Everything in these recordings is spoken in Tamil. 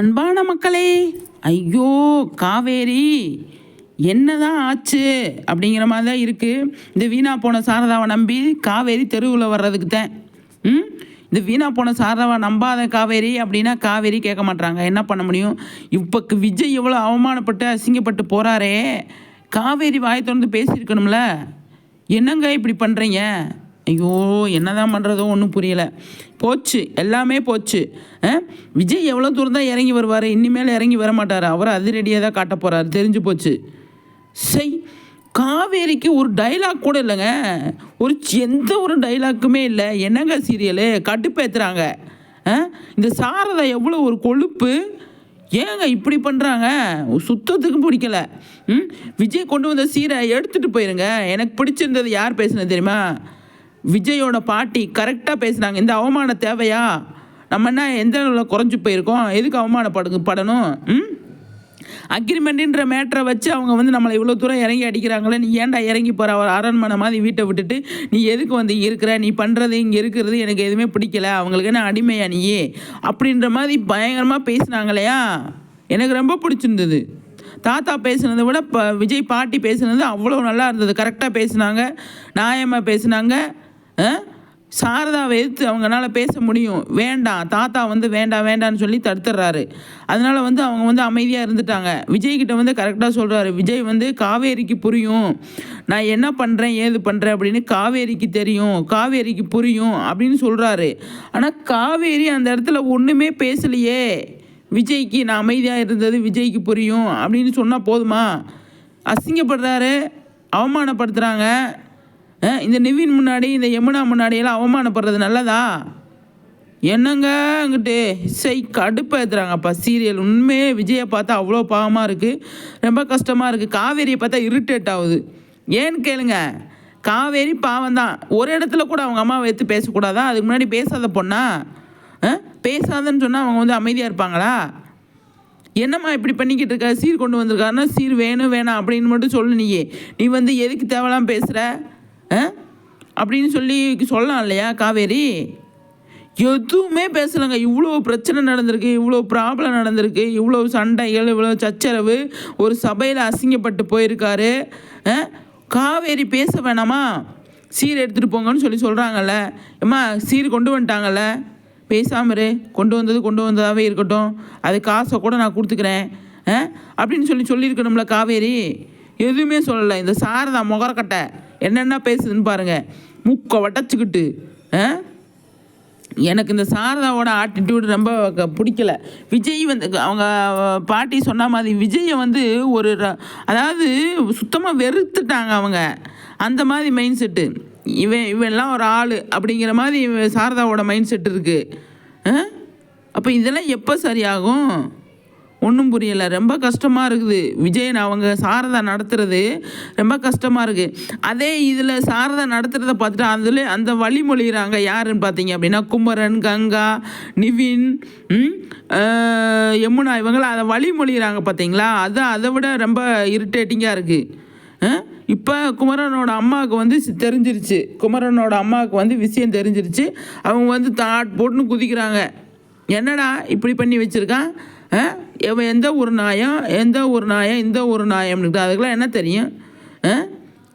அன்பான மக்களே ஐயோ காவேரி என்னதான் ஆச்சு? அப்படிங்கிற மாதிரி தான் இருக்குது இந்த வீணா போன சாரதாவை நம்பி காவேரி தெருவில் வர்றதுக்கு தான் ம்? இந்த வீணா போன சாரதாவை நம்பாத காவேரி அப்படின்னா காவேரி கேட்க மாட்றாங்க. என்ன பண்ண முடியும்? இப்போ விஜய் எவ்வளோ அவமானப்பட்டு அசிங்கப்பட்டு போகிறாரே காவேரி வாய் திறந்து பேசியிருக்கணும்ல. என்னங்க இப்படி பண்ணுறீங்க ஐயோ என்னதான் பண்ணுறதோ ஒன்றும் புரியலை. போச்சு எல்லாமே போச்சு. ஆ? விஜய் எவ்வளோ தூரம் தான் இறங்கி வருவார் இனிமேல் இறங்கி வர மாட்டார் அவர் அதிரடியாக தான் காட்ட போகிறாரு தெரிஞ்சு போச்சு. செய் காவேரிக்கு ஒரு டைலாக் கூட இல்லைங்க. ஒரு எந்த ஒரு டைலாக்குமே இல்லை. என்னங்க சீரியலு கட்டுப்பேத்துறாங்க ஆ? இந்த சாரதா எவ்வளோ ஒரு கொழுப்பு. ஏங்க இப்படி பண்ணுறாங்க சுத்தத்துக்கு பிடிக்கல. ம்? விஜய் கொண்டு வந்த சீரை எடுத்துகிட்டு போயிருங்க. எனக்கு பிடிச்சிருந்தது யார் பேசுனது தெரியுமா? விஜயோட பாட்டி கரெக்டாக பேசுனாங்க. இந்த அவமானம் தேவையா? நம்ம என்ன எந்த அளவில் குறைஞ்சி போயிருக்கோம்? எதுக்கு அவமானப்படு படணும்? ம்? அக்ரிமெண்ட்டுன்ற மேட்டரை வச்சு அவங்க வந்து நம்மளை இவ்வளோ தூரம் இறங்கி அடிக்கிறாங்களே நீ ஏன்டா இறங்கி போகிற ஒரு அரண்மனை மாதிரி வீட்டை விட்டுட்டு நீ எதுக்கு வந்து இருக்கிற? நீ பண்ணுறது இங்கே இருக்கிறது எனக்கு எதுவுமே பிடிக்கல. அவங்களுக்கு என்ன அடிமையா நீ அப்படின்ற மாதிரி பயங்கரமாக பேசினாங்களையா? எனக்கு ரொம்ப பிடிச்சிருந்தது. தாத்தா பேசுனதை விட இப்போ விஜய் பாட்டி பேசுனது அவ்வளோ நல்லா இருந்தது. கரெக்டாக பேசுனாங்க. நியாயமாக பேசுனாங்க. சாரதாவை எதிர்த்து அவங்களால பேச முடியும். வேண்டாம் தாத்தா வந்து வேண்டாம் வேண்டாம்னு சொல்லி தடுத்துடுறாரு அதனால் வந்து அவங்க வந்து அமைதியாக இருந்துட்டாங்க. விஜய்கிட்ட வந்து கரெக்டாக சொல்கிறாரு விஜய் வந்து காவேரிக்கு புரியும். நான் என்ன பண்ணுறேன் ஏது பண்ணுறேன் அப்படின்னு காவேரிக்கு தெரியும். காவேரிக்கு புரியும் அப்படின்னு சொல்கிறாரு ஆனால் காவேரி அந்த இடத்துல ஒன்றுமே பேசலையே. விஜய்க்கு நான் அமைதியாக இருந்தது விஜய்க்கு புரியும் அப்படின்னு சொன்னால் போதுமா? அசிங்கப்படுறாரு அவமானப்படுத்துகிறாங்க இந்த நிவின் முன்னாடி இந்த யமுனா முன்னாடியெல்லாம் அவமானப்படுறது நல்லதா? என்னங்க அங்கிட்டு இசை கடுப்பாக ஏற்றுறாங்கப்பா சீரியல் உண்மையே விஜயை பார்த்தா அவ்வளோ பாவமாக இருக்குது ரொம்ப கஷ்டமாக இருக்குது காவேரியை பார்த்தா இரிட்டேட் ஆகுது. ஏன்னு கேளுங்க. காவேரி பாவம் தான் ஒரு இடத்துல கூட அவங்க அம்மாவை எடுத்து பேசக்கூடாதா? அதுக்கு முன்னாடி பேசாத பொண்ணா? ஆ? பேசாதன்னு சொன்னால் அவங்க வந்து அமைதியாக இருப்பாங்களா? என்னம்மா இப்படி பண்ணிக்கிட்டு இருக்க? சீர் கொண்டு வந்திருக்காருன்னா சீர் வேணும் வேணாம் அப்படின்னு மட்டும் சொல்லு நீயே. நீ வந்து எதுக்கு தேவைலாம் பேசுகிற அப்படின்னு சொல்லி சொல்லலாம் இல்லையா காவேரி? எதுவுமே பேசலைங்க. இவ்வளோ பிரச்சனை நடந்திருக்கு இவ்வளோ ப்ராப்ளம் நடந்திருக்கு இவ்வளோ சண்டைகள் இவ்வளோ சச்சரவு ஒரு சபையில் அசிங்கப்பட்டு போயிருக்காரு. ஆ? காவேரி பேச வேணாமா? சீர் எடுத்துகிட்டு போங்கன்னு சொல்லி சொல்கிறாங்கல்ல அம்மா சீர் கொண்டு வந்துட்டாங்கல்ல. பேசாமரு கொண்டு வந்தது கொண்டு வந்ததாகவே இருக்கட்டும். அது காசை கூட நான் கொடுத்துக்கிறேன். ஆ? அப்படின்னு சொல்லி சொல்லியிருக்கணும்ல காவேரி. எதுவுமே சொல்லலை. இந்த சாரதா முகரக்கட்டை என்னென்ன பேசுதுன்னு பாருங்கள் முக்கை வட்டச்சிக்கிட்டு ஆ? எனக்கு இந்த சாரதாவோட ஆட்டிடியூட் ரொம்ப க- பிடிக்கல. விஜய் வந்து அவங்க பாட்டி சொன்ன மாதிரி விஜயை வந்து ஒரு ர- அதாவது சுத்தமாக வெறுத்துட்டாங்க அவங்க. அந்த மாதிரி மைண்ட் செட்டு இவன் இவன்லாம் ஒரு ஆள் அப்படிங்கிற மாதிரி இவன் சாரதாவோட மைண்ட் செட் இருக்குது அப்போ இதெல்லாம் எப்போ சரியாகும்? ஒன்றும் புரியலை. ரொம்ப கஷ்டமாக இருக்குது. விஜயன் அவங்க சாரதா நடத்துகிறது ரொம்ப கஷ்டமாக இருக்குது அதே இதில் சாரதா நடத்துகிறத பார்த்துட்டு அதில் அந்த வழிமொழிகிறாங்க யாருன்னு பார்த்தீங்க அப்படின்னா குமரன் கங்கா நிவின் யமுனா இவங்களாம் அதை வழிமொழிகிறாங்க பார்த்தீங்களா? அது அதை விட ரொம்ப இரிட்டேட்டிங்காக இருக்குது இப்போ குமரனோட அம்மாவுக்கு வந்து தெரிஞ்சிருச்சு. குமரனோட அம்மாவுக்கு வந்து விஷயம் தெரிஞ்சிருச்சு. அவங்க வந்து தாட் போட்டுன்னு குதிக்கிறாங்க. என்னடா இப்படி பண்ணி வச்சுருக்கான்? இவன் எந்த ஒரு நாயம்? எந்த ஒரு நாயம்? இந்த ஒரு நாயம்னு அதுக்கெல்லாம் என்ன தெரியும்?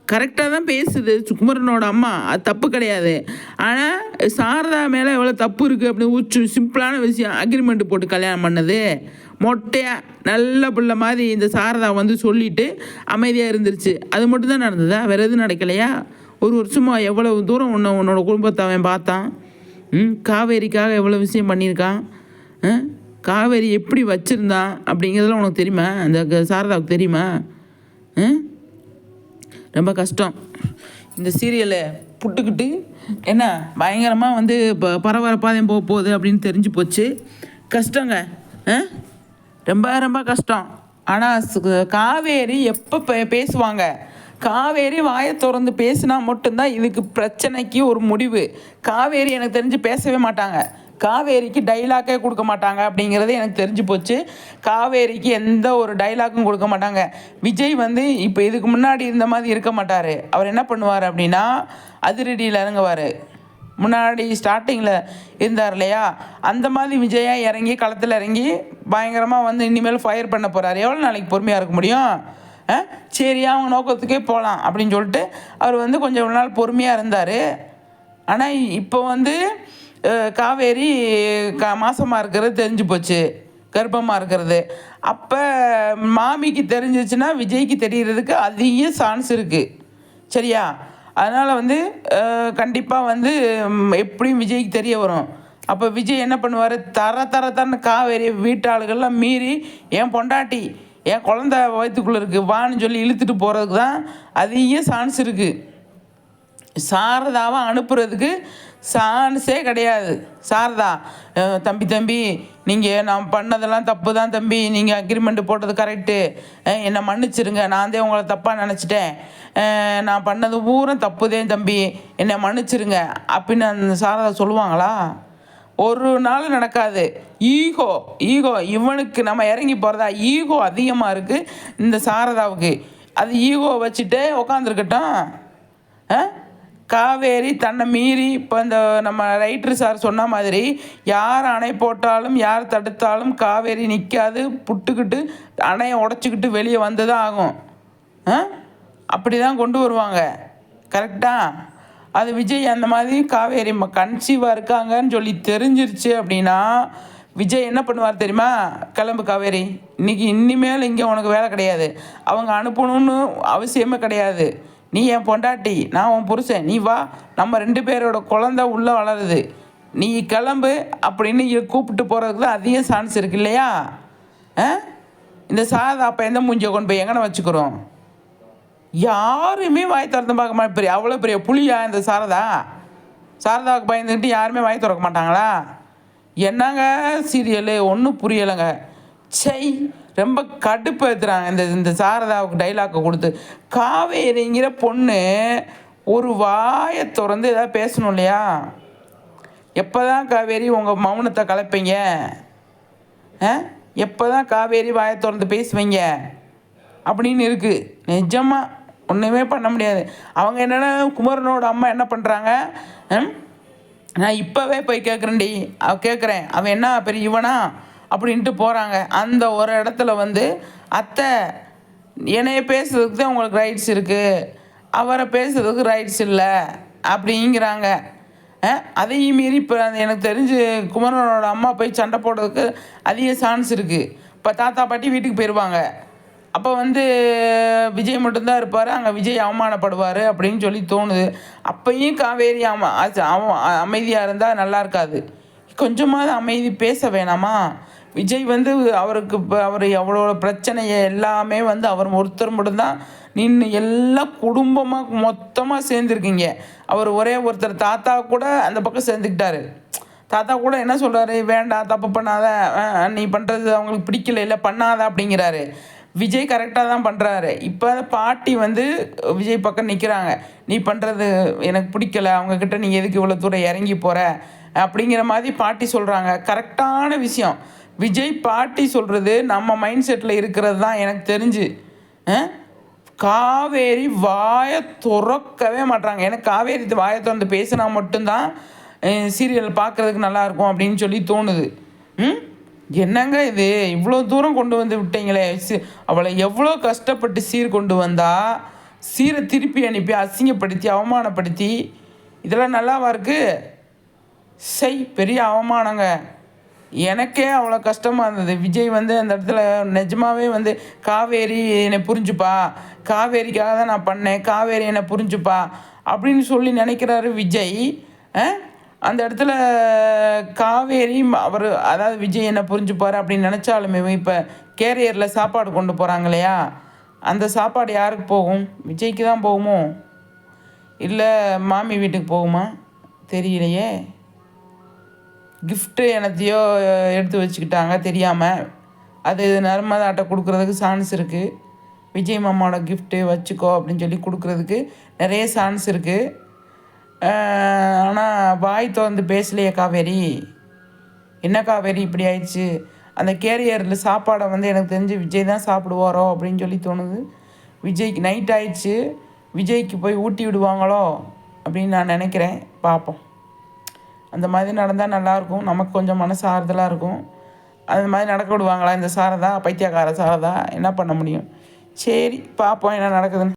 கரெக்டாக தான் பேசுது குமரனோட அம்மா. அது தப்பு கிடையாது. ஆனால் சாரதா மேலே எவ்வளோ தப்பு இருக்குது அப்படின்னு உச்சு சிம்பிளான விஷயம் அக்ரிமெண்ட் போட்டு கல்யாணம் பண்ணது. மொட்டையாக நல்ல பிள்ளை மாதிரி இந்த சாரதா வந்து சொல்லிவிட்டு அமைதியாக இருந்துருச்சு. அது மட்டும் தான் நடந்ததா? வேறு எதுவும் நடக்கலையா? ஒரு வருஷமாக எவ்வளோ தூரம் உன்னை உன்னோட குடும்பத்தை அவன் பார்த்தான்? ம் காவேரிக்காக எவ்வளோ விஷயம் பண்ணியிருக்கான்? ஆ? காவேரி எப்படி வச்சுருந்தான் அப்படிங்கிறதுலாம் உனக்கு தெரியுமா? அந்த க- சாரதாவுக்கு தெரியுமா? ரொம்ப கஷ்டம். இந்த சீரியலை புட்டுக்கிட்டு என்ன பயங்கரமாக வந்து இப்போ பரபரப்பாதையும் போக போகுது அப்படின்னு தெரிஞ்சு போச்சு. கஷ்டங்க. ரொம்ப ரொம்ப கஷ்டம். ஆனால் காவேரி எப்போ பே பேசுவாங்க? காவேரி வாயை திறந்து பேசினா மட்டும்தான் இதுக்கு பிரச்சனைக்கு ஒரு முடிவு. காவேரி எனக்கு தெரிஞ்சு பேசவே மாட்டாங்க. காவேரிக்கு டைலாக்கே கொடுக்க மாட்டாங்க அப்படிங்கிறது எனக்கு தெரிஞ்சு போச்சு. காவேரிக்கு எந்த ஒரு டைலாக்கும் கொடுக்க மாட்டாங்க. விஜய் வந்து இப்போ இதுக்கு முன்னாடி இருந்த மாதிரி இருக்க மாட்டார். அவர் என்ன பண்ணுவார் அப்படின்னா அதிரடியில் இறங்குவார். முன்னாடி ஸ்டார்டிங்கில் இருந்தார் இல்லையா? அந்த மாதிரி விஜயாக இறங்கி களத்தில் இறங்கி பயங்கரமாக வந்து இனிமேல் ஃபயர் பண்ண போகிறார் எவ்வளோ நாளைக்கு பொறுமையாக இருக்க முடியும்? ஆ? சரி அவங்க நோக்கத்துக்கே போகலாம் அப்படின்னு சொல்லிட்டு அவர் வந்து கொஞ்சம் நாள் பொறுமையாக இருந்தார். ஆனால் இப்போ வந்து காவேரி க மாசமாக இருக்கிறது தெரிஞ்சு போச்சு. கர்ப்பமாக இருக்கிறது. அப்போ மாமிக்கு தெரிஞ்சிச்சுன்னா விஜய்க்கு தெரிகிறதுக்கு அதிக சான்ஸ் இருக்குது சரியா? அதனால் வந்து கண்டிப்பாக வந்து எப்படியும் விஜய்க்கு தெரிய வரும். அப்போ விஜய் என்ன பண்ணுவார்? தர தர தரன்னு காவேரி வீட்டாளுகள்லாம் மீறி என் பொண்டாட்டி என் குழந்த வயிற்றுக்குள்ளே இருக்குது வான்னு சொல்லி இழுத்துட்டு போகிறதுக்கு தான் அதிக சான்ஸ் இருக்குது சாரதாவை அனுப்புறதுக்கு சான்ஸே கிடையாது. சாரதா தம்பி தம்பி நீங்கள் நான் பண்ணதெல்லாம் தப்பு தான் தம்பி. நீங்கள் அக்ரிமெண்ட் போட்டது கரெக்டு என்னை மன்னிச்சிருங்க. நான் தான் உங்களை தப்பாக நினச்சிட்டேன். நான் பண்ணது பூரா தப்புதேன் தம்பி. என்னை மன்னிச்சிருங்க. அப்படின்னு அந்த சாரதா சொல்லுவாங்களா? ஒரு நாள் நடக்காது. ஈகோ ஈகோ இவனுக்கு நம்ம இறங்கி போகிறதா ஈகோ அதிகமாக இருக்குது இந்த சாரதாவுக்கு. அது ஈகோ வச்சுட்டே உக்காந்துருக்கட்டும். ஆ காவேரி தன்னை மீறி இப்போ இந்த நம்ம ரைட்டர் சார் சொன்ன மாதிரி யார் அணை போட்டாலும் யார் தடுத்தாலும் காவேரி நிற்காது புட்டுக்கிட்டு அணையை உடச்சிக்கிட்டு வெளியே வந்து தான் ஆகும். அப்படி தான் கொண்டு வருவாங்க. கரெக்டாக அது விஜய் அந்த மாதிரி காவேரி கன்சீவாக இருக்காங்கன்னு சொல்லி தெரிஞ்சிருச்சு அப்படின்னா விஜய் என்ன பண்ணுவார் தெரியுமா? கிளம்பு காவேரி. இன்னைக்கு இனிமேல் இங்கே உனக்கு வேலை கிடையாது. அவங்க அனுப்பணும்னு அவசியமே கிடையாது. நீ என் பொண்டாட்டி நான் உன் புருஷன் நீ வா. நம்ம ரெண்டு பேரோட குழந்த உள்ளே வளருது. நீ கிளம்பு அப்படின்னு கூப்பிட்டு போகிறதுக்கு தான் அதிக சான்ஸ் இருக்கு இல்லையா? ஆ? இந்த சாதா அப்போ எந்த மூஞ்சியை கொண்டு போய் எங்கன வச்சுக்கிறோம்? யாருமே வாய் திறந்து பார்க்க மாட்டேன். பெரிய அவ்வளோ பெரிய புளியா இந்த சாரதா? சாரதாவுக்கு பயந்துக்கிட்டு யாருமே வாய் திறக்க மாட்டாங்களா? என்னங்க சீரியலு? ஒன்றும் புரியலைங்க. சை ரொம்ப கடுப்பு ஏற்றுறாங்க இந்த இந்த சாரதாவுக்கு டைலாக்கை கொடுத்து. காவேரிங்கிற பொண்ணு ஒரு வாயை திறந்து எதாவது பேசணும் இல்லையா? எப்போ தான் காவேரி உங்கள் மௌனத்தை கலப்பீங்க? ஆ? எப்போ தான் காவேரி வாயை திறந்து பேசுவீங்க? அப்படின்னு இருக்குது நிஜமாக ஒன்றுமே பண்ண முடியாது. அவங்க என்னென்னா குமரனோட அம்மா என்ன பண்ணுறாங்க நான் இப்போவே போய் கேட்குறேன்டி அவ கேட்குறேன் அவன் என்ன பெரிய இவனா? அப்படின்ட்டு போகிறாங்க அந்த ஒரு இடத்துல வந்து அத்தை என்னைய பேசுறதுக்கு தான் உங்களுக்கு ரைட்ஸ் இருக்குது அவரை பேசுறதுக்கு ரைட்ஸ் இல்லை. அப்படிங்கிறாங்க. அதையும் மீறி இப்போ எனக்கு தெரிஞ்சு குமரனோட அம்மா போய் சண்டை போடுறதுக்கு அதிக சான்ஸ் இருக்குது இப்போ தாத்தா பாட்டி வீட்டுக்கு போயிடுவாங்க அப்போ வந்து விஜய் மட்டும்தான் இருப்பார். அங்கே விஜய் அவமானப்படுவார் அப்படின்னு சொல்லி தோணுது. அப்பையும் காவேரி அம அவன் அமைதியாக இருந்தால் நல்லா இருக்காது. கொஞ்சமாவது அமைதி பேச வேணாமா? விஜய் வந்து அவருக்கு இப்போ அவர் எவ்வளோ பிரச்சனையை எல்லாமே வந்து அவர் ஒருத்தர் மட்டும்தான் நின்று எல்லாம் குடும்பமாக மொத்தமாக சேர்ந்துருக்கீங்க. அவர் ஒரே ஒருத்தர் தாத்தா கூட அந்த பக்கம் சேர்ந்துக்கிட்டாரு. தாத்தா கூட என்ன சொல்கிறாரு வேண்டாம் தப்பு பண்ணாத. நீ பண்ணுறது அவங்களுக்கு பிடிக்கல இல்லை பண்ணாத அப்படிங்கிறாரு. விஜய் கரெக்டாக தான் பண்ணுறாரு இப்போ பாட்டி வந்து விஜய் பக்கம் நிற்கிறாங்க நீ பண்ணுறது எனக்கு பிடிக்கல. அவங்கக்கிட்ட நீ எதுக்கு இவ்வளோ தூரம் இறங்கி போகிற அப்படிங்கிற மாதிரி பாட்டி சொல்கிறாங்க கரெக்டான விஷயம். விஜய் பாட்டி சொல்கிறது நம்ம மைண்ட் செட்டில் இருக்கிறது தான் எனக்கு தெரிஞ்சு. காவேரி வாயை துறக்கவே மாட்றாங்க. எனக்கு காவேரி வாயை திறந்து பேசினா மட்டும்தான் சீரியல் பார்க்குறதுக்கு நல்லாயிருக்கும் அப்படின்னு சொல்லி தோணுது. ம்? என்னங்க இது? இவ்வளோ தூரம் கொண்டு வந்து விட்டீங்களே. சி அவளை எவ்வளோ கஷ்டப்பட்டு சீர் கொண்டு வந்தா சீரை திருப்பி அனுப்பி அசிங்கப்படுத்தி அவமானப்படுத்தி இதெல்லாம் நல்லாவா இருக்குது செய் பெரிய அவமானங்க. எனக்கே அவ்வளோ கஷ்டமாக இருந்தது. விஜய் வந்து அந்த இடத்துல நிஜமாகவே வந்து காவேரி என்னை புரிஞ்சுப்பா. காவேரிக்காக தான் நான் பண்ணேன். காவேரி என்னை புரிஞ்சுப்பா. அப்படின்னு சொல்லி நினைக்கிறாரு விஜய். அந்த இடத்துல காவேரி அவர் அதாவது விஜய் என்னை புரிஞ்சுப்பார் அப்படின்னு நினச்சாலுமே இப்போ கேரியரில் சாப்பாடு கொண்டு போகிறாங்க இல்லையா? அந்த சாப்பாடு யாருக்கு போகும்? விஜய்க்கு தான் போகுமோ? இல்லை மாமி வீட்டுக்கு போகுமா? தெரியலையே. கிஃப்ட்டு எனத்தையோ எடுத்து வச்சுக்கிட்டாங்க தெரியாமல் அது நர்மதாட்ட கொடுக்குறதுக்கு சான்ஸ் இருக்குது விஜய் மாமாவோட கிஃப்ட்டு வச்சுக்கோ அப்படின்னு சொல்லி கொடுக்குறதுக்கு நிறைய சான்ஸ் இருக்குது ஆனால் வாய் திறந்து பேசலையே காவேரி. என்ன காவேரி இப்படி ஆயிடுச்சு? அந்த கேரியரில் சாப்பாடை வந்து எனக்கு தெரிஞ்சு விஜய் தான் சாப்பிடுவாரோ அப்படின்னு சொல்லி தோணுது. விஜய்க்கு நைட் ஆயிடுச்சு. விஜய்க்கு போய் ஊட்டி விடுவாங்களோ அப்படின்னு நான் நினைக்கிறேன். பார்ப்போம். அந்த மாதிரி நடந்தால் நல்லாயிருக்கும் நமக்கு கொஞ்சம் மனசு ஆறுதலாக இருக்கும். அது மாதிரி நடக்க விடுவாங்களா? இந்த சாரதா பைத்தியக்கார சாரதா என்ன பண்ண முடியும்? சரி பார்ப்போம் என்ன நடக்குதுன்னு.